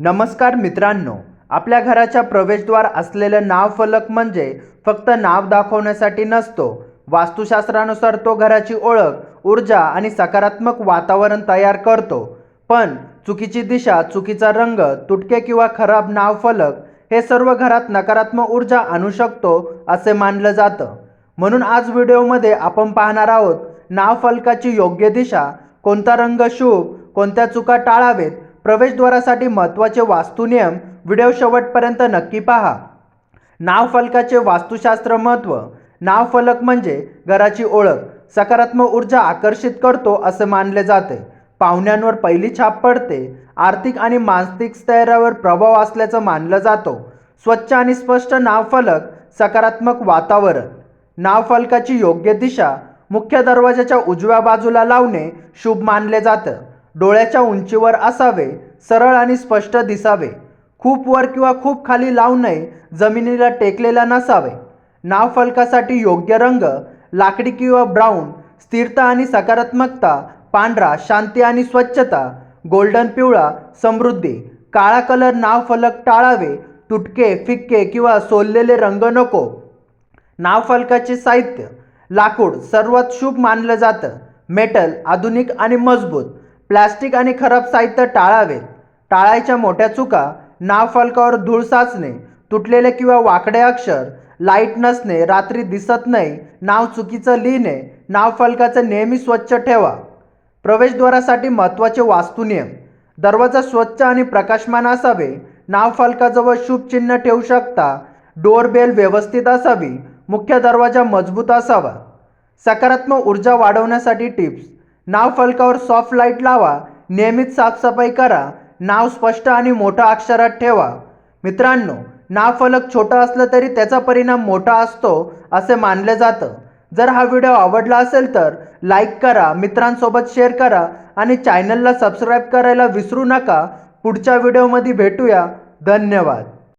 नमस्कार मित्रांनो आपल्या घराच्या प्रवेशद्वार असलेलं नाव फलक म्हणजे फक्त नाव दाखवण्यासाठी नसतो. वास्तुशास्त्रानुसार तो घराची ओळख ऊर्जा आणि सकारात्मक वातावरण तयार करतो. पण चुकीची दिशा चुकीचा रंग तुटके किंवा खराब नाव फलक हे सर्व घरात नकारात्मक ऊर्जा आणू शकतो असे मानलं जातं. म्हणून आज व्हिडिओमध्ये आपण पाहणार आहोत नाव फलकाची योग्य दिशा कोणता रंग शुभ कोणत्या चुका टाळावेत प्रवेशद्वारासाठी महत्त्वाचे वास्तुनियम व्हिडिओ शेवटपर्यंत नक्की पहा. नाव फलकाचे वास्तुशास्त्र महत्त्व. नाव फलक म्हणजे घराची ओळख सकारात्मक ऊर्जा आकर्षित करतो असे मानले जाते. पाहुण्यांवर पहिली छाप पडते. आर्थिक आणि मानसिक स्तरावर प्रभाव असल्याचं मानलं जातो. स्वच्छ आणि स्पष्ट नाव फलक सकारात्मक वातावरण. नाव फलकाची योग्य दिशा मुख्य दरवाजाच्या उजव्या बाजूला लावणे शुभ मानले जातं. डोळ्याच्या उंचीवर असावे सरळ आणि स्पष्ट दिसावे. खूप वर किंवा खूप खाली लावू नये जमिनीला टेकलेला नसावे. नाव फलकासाठी योग्य रंग लाकडी किंवा ब्राऊन स्थिरता आणि सकारात्मकता पांढरा शांती आणि स्वच्छता गोल्डन पिवळा समृद्धी. काळा कलर नाव फलक टाळावे तुटके फिक्के किंवा सोललेले रंग नको. नाव फलकाचे साहित्य लाकूड सर्वात शुभ मानलं जातं. मेटल आधुनिक आणि मजबूत. प्लास्टिक आणि खराब साहित्य टाळावे. टाळायच्या मोठ्या चुका नाव फलकावर धूळ साचणे तुटलेले किंवा वाकडे अक्षर लाइट नसणे रात्री दिसत नाही नाव चुकीचं लिहिणे नाव फलकाचं नेहमी स्वच्छ ठेवा. प्रवेशद्वारासाठी महत्त्वाचे वास्तुनियम. दरवाजा स्वच्छ आणि प्रकाशमान असावे. नाव फलकाजवळ ठेवू शकता. डोअरबेल व्यवस्थित असावी. मुख्य दरवाजा मजबूत असावा. सकारात्मक ऊर्जा वाढवण्यासाठी टिप्स. नाव फलकावर सॉफ्ट लाइट लावा नियमित साफसफाई करा नाव स्पष्ट आणि मोठ्या अक्षरात ठेवा. मित्रांनो नाव फलक छोटा असलं तरी त्याचा परिणाम मोठा असतो असे मानले जातं. जर हा व्हिडिओ आवडला असेल तर लाईक करा मित्रांसोबत शेअर करा आणि चॅनलला सबस्क्राईब करायला विसरू नका. पुढच्या व्हिडिओमध्ये भेटूया. धन्यवाद.